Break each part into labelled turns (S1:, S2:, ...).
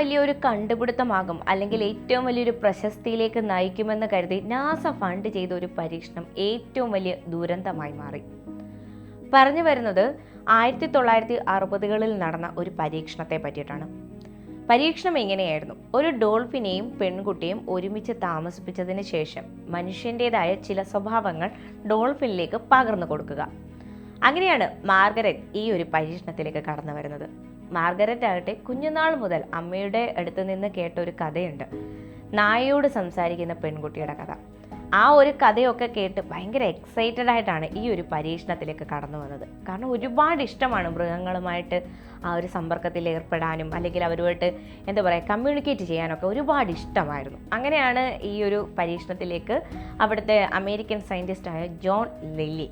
S1: വലിയൊരു കണ്ടുപിടുത്തമാകും. അല്ലെങ്കിൽ ഏറ്റവും വലിയൊരു പ്രശസ്തിയിലേക്ക് നയിക്കുമെന്ന് കരുതി നാസ ഫണ്ട് ചെയ്ത ഒരു പരീക്ഷണം ഏറ്റവും വലിയ ദുരന്തമായി മാറി. പറഞ്ഞു വരുന്നത് ആയിരത്തി തൊള്ളായിരത്തി അറുപതുകളിൽ നടന്ന ഒരു പരീക്ഷണത്തെ പറ്റിയിട്ടാണ്. പരീക്ഷണം എങ്ങനെയായിരുന്നു? ഒരു ഡോൾഫിനെയും പെൺകുട്ടിയും ഒരുമിച്ച് താമസിപ്പിച്ചതിന് ശേഷം മനുഷ്യന്റെതായ ചില സ്വഭാവങ്ങൾ ഡോൾഫിനിലേക്ക് പകർന്നു കൊടുക്കുക. അങ്ങനെയാണ് മാർഗരറ്റ് ഈ ഒരു പരീക്ഷണത്തിലേക്ക് കടന്നു വരുന്നത്. മാർഗരറ്റ് ആകട്ടെ കുഞ്ഞുനാൾ മുതൽ അമ്മയുടെ അടുത്ത് നിന്ന് കേട്ട ഒരു കഥയുണ്ട്. നായയോട് സംസാരിക്കുന്ന പെൺകുട്ടിയുടെ കഥ. ആ ഒരു കഥയൊക്കെ കേട്ട് ഭയങ്കര എക്സൈറ്റഡ് ആയിട്ടാണ് ഈ ഒരു പരീക്ഷണത്തിലേക്ക് കടന്നു വന്നത്. കാരണം ഒരുപാട് ഇഷ്ടമാണ് മൃഗങ്ങളുമായിട്ട് ആ ഒരു സമ്പർക്കത്തിൽ ഏർപ്പെടാനും അല്ലെങ്കിൽ അവരുമായിട്ട് എന്താ പറയുക കമ്മ്യൂണിക്കേറ്റ് ചെയ്യാനൊക്കെ ഒരുപാട് ഇഷ്ടമായിരുന്നു. അങ്ങനെയാണ് ഈ ഒരു പരീക്ഷണത്തിലേക്ക് അവിടുത്തെ അമേരിക്കൻ സയന്റിസ്റ്റായ ജോൺ ലെല്ലി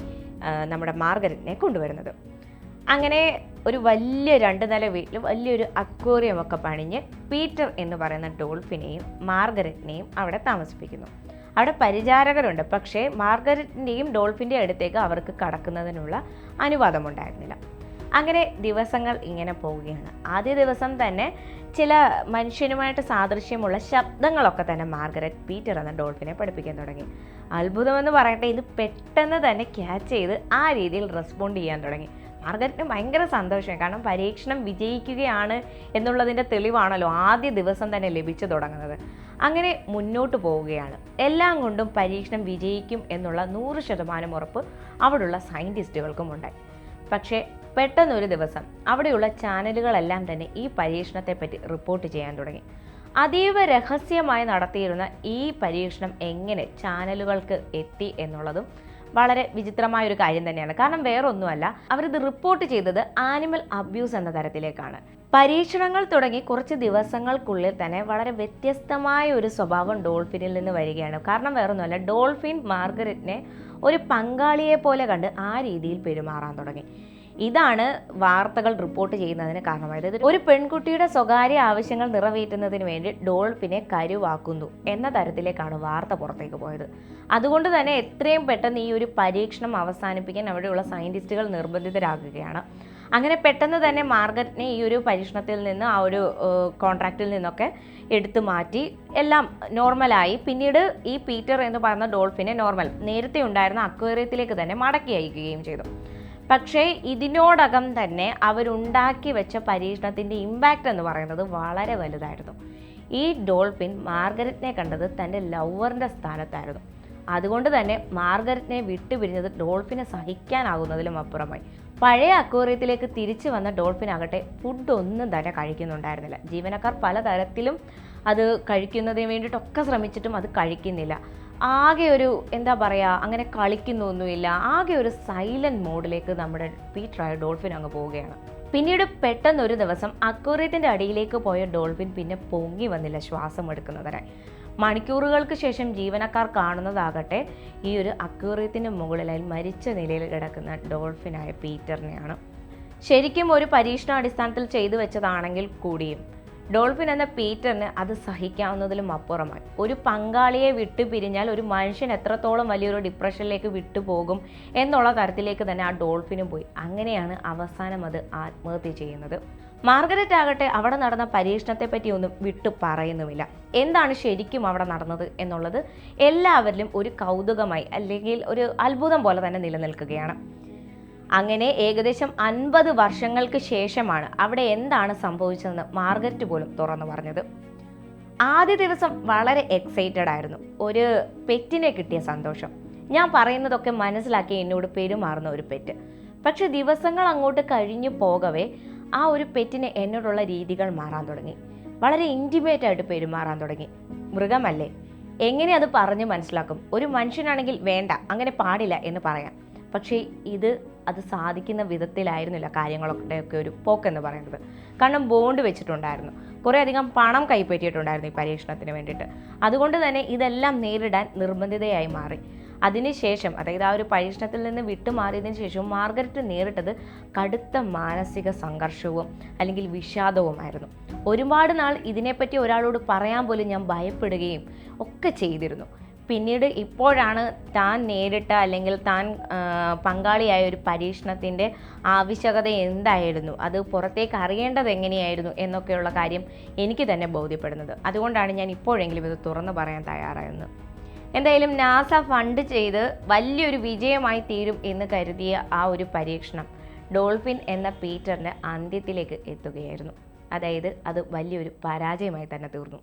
S1: നമ്മുടെ മാർഗരറ്റിനെ കൊണ്ടുവരുന്നത്. അങ്ങനെ ഒരു വലിയ രണ്ട് നില വീട്ടിൽ വലിയൊരു അക്വേറിയം ഒക്കെ പണിഞ്ഞ് പീറ്റർ എന്ന് പറയുന്ന ഡോൾഫിനെയും മാർഗരറ്റിനെയും അവിടെ താമസിപ്പിക്കുന്നു. അവിടെ പരിചാരകരുണ്ട്. പക്ഷേ മാർഗരറ്റിന്റെയും ഡോൾഫിന്റെയും അടുത്തേക്ക് അവർക്ക് കടക്കുന്നതിനുള്ള അനുവാദമുണ്ടായിരുന്നില്ല അങ്ങനെ ദിവസങ്ങൾ ഇങ്ങനെ പോവുകയാണ്. ആദ്യ ദിവസം തന്നെ ചില മനുഷ്യനുമായിട്ട് സാദൃശ്യമുള്ള ശബ്ദങ്ങളൊക്കെ തന്നെ മാർഗരറ്റ് പീറ്റർ എന്ന ഡോൾഫിനെ പഠിപ്പിക്കാൻ തുടങ്ങി. അത്ഭുതമെന്ന് പറയട്ടെ ഇത് പെട്ടെന്ന് തന്നെ ക്യാച്ച് ചെയ്ത് ആ രീതിയിൽ റെസ്പോണ്ട് ചെയ്യാൻ തുടങ്ങി. മാർഗരറ്റിന് ഭയങ്കര സന്തോഷമായി. കാരണം പരീക്ഷണം വിജയിക്കുകയാണ് എന്നുള്ളതിന്റെ തെളിവാണല്ലോ ആദ്യ ദിവസം തന്നെ ലഭിച്ചു തുടങ്ങുന്നത്. അങ്ങനെ മുന്നോട്ട് പോവുകയാണ്. എല്ലാം കൊണ്ടും പരീക്ഷണം വിജയിക്കും എന്നുള്ള നൂറ് ശതമാനം ഉറപ്പ് അവിടെയുള്ള സയന്റിസ്റ്റുകൾക്കും ഉണ്ടായി പക്ഷേ പെട്ടെന്നൊരു ദിവസം അവിടെയുള്ള ചാനലുകളെല്ലാം തന്നെ ഈ പരീക്ഷണത്തെപ്പറ്റി റിപ്പോർട്ട് ചെയ്യാൻ തുടങ്ങി. അതീവ രഹസ്യമായി നടത്തിയിരുന്ന ഈ പരീക്ഷണം എങ്ങനെ ചാനലുകൾക്ക് എത്തി എന്നുള്ളതും വളരെ വിചിത്രമായ ഒരു കാര്യം തന്നെയാണ്. കാരണം വേറൊന്നുമല്ല അവരിത് റിപ്പോർട്ട് ചെയ്തത് ആനിമൽ അബ്യൂസ് എന്ന തരത്തിലേക്കാണ്. പരീക്ഷണങ്ങൾ തുടങ്ങി കുറച്ച് ദിവസങ്ങൾക്കുള്ളിൽ തന്നെ വളരെ വ്യത്യസ്തമായ ഒരു സ്വഭാവം ഡോൾഫിനിൽ നിന്ന് വരികയാണ്. കാരണം വേറൊന്നുമല്ല ഡോൾഫിൻ മാർഗരറ്റിനെ ഒരു പങ്കാളിയെ പോലെ കണ്ട് ആ രീതിയിൽ പെരുമാറാൻ തുടങ്ങി. ഇതാണ് വാർത്തകൾ റിപ്പോർട്ട് ചെയ്യുന്നതിന് കാരണമായത്. ഒരു പെൺകുട്ടിയുടെ സ്വകാര്യ ആവശ്യങ്ങൾ നിറവേറ്റുന്നതിന് വേണ്ടി ഡോൾഫിനെ കരുവാക്കുന്നു എന്ന തരത്തിലേക്കാണ് വാർത്ത പുറത്തേക്ക് പോയത്. അതുകൊണ്ട് തന്നെ എത്രയും പെട്ടെന്ന് ഈ ഒരു പരീക്ഷണം അവസാനിപ്പിക്കാൻ അവിടെയുള്ള സയന്റിസ്റ്റുകൾ നിർബന്ധിതരാകുകയാണ്. അങ്ങനെ പെട്ടെന്ന് തന്നെ മാർഗറ്റിനെ ഈ ഒരു പരീക്ഷണത്തിൽ നിന്ന് ആ ഒരു കോൺട്രാക്റ്റിൽ നിന്നൊക്കെ എടുത്തു മാറ്റി. എല്ലാം നോർമലായി. പിന്നീട് ഈ പീറ്റർ എന്ന് പറയുന്ന ഡോൾഫിനെ നോർമൽ നേരത്തെ ഉണ്ടായിരുന്ന അക്വേറിയത്തിലേക്ക് തന്നെ മടക്കി അയക്കുകയും ചെയ്തു. പക്ഷേ ഇതിനോടകം തന്നെ അവരുണ്ടാക്കി വെച്ച പരീക്ഷണത്തിന്റെ ഇമ്പാക്റ്റ് എന്ന് പറയുന്നത് വളരെ വലുതായിരുന്നു. ഈ ഡോൾഫിൻ മാർഗരറ്റിനെ കണ്ടത് തന്റെ ലവറിന്റെ സ്ഥാനത്തായിരുന്നു. അതുകൊണ്ട് തന്നെ മാർഗരറ്റിനെ വിട്ടുപിരിഞ്ഞത് ഡോൾഫിനെ സഹിക്കാനാകുന്നതിലും അപ്പുറമായി. പഴയ അക്വേറിയത്തിലേക്ക് തിരിച്ചു വന്ന ഡോൾഫിനാകട്ടെ ഫുഡ് ഒന്നും തന്നെ കഴിക്കുന്നുണ്ടായിരുന്നില്ല. ജീവനക്കാർ പലതരത്തിലും അത് കഴിക്കുന്നതിന് വേണ്ടിയിട്ടൊക്കെ ശ്രമിച്ചിട്ടും അത് കഴിക്കുന്നില്ല. ആകെ ഒരു എന്താ പറയുക അങ്ങനെ കളിക്കുന്നൊന്നുമില്ല. ആകെ ഒരു സൈലന്റ് മോഡിലേക്ക് നമ്മുടെ പീറ്ററായ ഡോൾഫിൻ അങ്ങ് പോവുകയാണ്. പിന്നീട് പെട്ടെന്ന് ഒരു ദിവസം അക്വേറിയത്തിന്റെ അടിയിലേക്ക് പോയ ഡോൾഫിൻ പിന്നെ പൊങ്ങി വന്നില്ല ശ്വാസം എടുക്കുന്നതരെ മണിക്കൂറുകൾക്ക് ശേഷം ജീവനക്കാർ കാണുന്നതാകട്ടെ ഈ ഒരു അക്വേറിയത്തിന്റെ മുകളിലായി മരിച്ച നിലയിൽ കിടക്കുന്ന ഡോൾഫിനായ പീറ്ററിനെയാണ്. ശരിക്കും ഒരു പരീക്ഷണാടിസ്ഥാനത്തിൽ ചെയ്തു വെച്ചതാണെങ്കിൽ കൂടിയും. ഡോൾഫിൻ എന്ന പീറ്ററിന് അത് സഹിക്കാവുന്നതിലും അപ്പുറമായി. ഒരു പങ്കാളിയെ വിട്ടു പിരിഞ്ഞാൽ ഒരു മനുഷ്യൻ എത്രത്തോളം വലിയൊരു ഡിപ്രഷനിലേക്ക് വിട്ടുപോകും എന്നുള്ള തരത്തിലേക്ക് തന്നെ ആ ഡോൾഫിനും പോയി. അങ്ങനെയാണ് അവസാനം അത് ആത്മഹത്യ ചെയ്യുന്നത്. മാർഗരറ്റ് ആകട്ടെ അവിടെ നടന്ന പരീക്ഷണത്തെപ്പറ്റി ഒന്നും വിട്ടു പറയുന്നുമില്ല. എന്താണ് ശരിക്കും അവിടെ നടന്നത് എന്നുള്ളത് എല്ലാവരിലും ഒരു കൗതുകമായി അല്ലെങ്കിൽ ഒരു അത്ഭുതം പോലെ തന്നെ നിലനിൽക്കുകയാണ്. അങ്ങനെ ഏകദേശം അൻപത് വർഷങ്ങൾക്ക് ശേഷമാണ് അവിടെ എന്താണ് സംഭവിച്ചതെന്ന് മാർഗരറ്റ് പോലും തുറന്നു പറഞ്ഞത്. ആദ്യ ദിവസം വളരെ എക്സൈറ്റഡ് ആയിരുന്നു. ഒരു പെറ്റിനെ കിട്ടിയ സന്തോഷം. ഞാൻ പറയുന്നതൊക്കെ മനസ്സിലാക്കി എന്നോട് പെരുമാറുന്ന ഒരു പെറ്റ്. പക്ഷെ ദിവസങ്ങൾ അങ്ങോട്ട് കഴിഞ്ഞു പോകവേ ആ ഒരു പെറ്റിന് എന്നോടുള്ള രീതികൾ മാറാൻ തുടങ്ങി. വളരെ ഇന്റിമേറ്റ് ആയിട്ട് പെരുമാറാൻ തുടങ്ങി. മൃഗമല്ലേ? എങ്ങനെ അത് പറഞ്ഞ് മനസ്സിലാക്കും? ഒരു മനുഷ്യനാണെങ്കിൽ വേണ്ട അങ്ങനെ പാടില്ല എന്ന് പറയാം. പക്ഷേ ഇത് അത് സാധിക്കുന്ന വിധത്തിലായിരുന്നില്ല കാര്യങ്ങളൊക്കെ ഒരു പോക്കെന്ന് പറയുന്നത്. കാരണം ബോണ്ട് വെച്ചിട്ടുണ്ടായിരുന്നു. കുറേ അധികം പണം കൈപ്പറ്റിയിട്ടുണ്ടായിരുന്നു ഈ പരീക്ഷണത്തിന് വേണ്ടിയിട്ട്. അതുകൊണ്ട് തന്നെ ഇതെല്ലാം നേരിടാൻ നിർബന്ധിതയായി മാറി. അതിനുശേഷം അതായത് ആ ഒരു പരീക്ഷണത്തിൽ നിന്ന് വിട്ടുമാറിയതിനു ശേഷം മാർഗരറ്റ് നേരിട്ടത് കടുത്ത മാനസിക സംഘർഷവും അല്ലെങ്കിൽ വിഷാദവുമായിരുന്നു. ഒരുപാട് നാൾ ഇതിനെപ്പറ്റി ഒരാളോട് പറയാൻ പോലും ഞാൻ ഭയപ്പെടുകയും ഒക്കെ ചെയ്തിരുന്നു. പിന്നീട് ഇപ്പോഴാണ് താൻ നേരിട്ട അല്ലെങ്കിൽ താൻ പങ്കാളിയായ ഒരു പരീക്ഷണത്തിന്റെ ആവശ്യകത എന്തായിരുന്നു? അത് പുറത്തേക്ക് അറിയേണ്ടത് എങ്ങനെയായിരുന്നു എന്നൊക്കെയുള്ള കാര്യം എനിക്ക് തന്നെ ബോധ്യപ്പെടുന്നത്. അതുകൊണ്ടാണ് ഞാൻ ഇപ്പോഴെങ്കിലും ഇത് തുറന്നു പറയാൻ തയ്യാറായിരുന്നു എന്തായാലും നാസ ഫണ്ട് ചെയ്ത് വലിയൊരു വിജയമായി തീരും എന്ന് കരുതിയ ആ ഒരു പരീക്ഷണം ഡോൾഫിൻ എന്ന പീറ്ററിന്റെ അന്ത്യത്തിലേക്ക് എത്തുകയായിരുന്നു. അതായത് അത് വലിയൊരു പരാജയമായി തന്നെ തീർന്നു.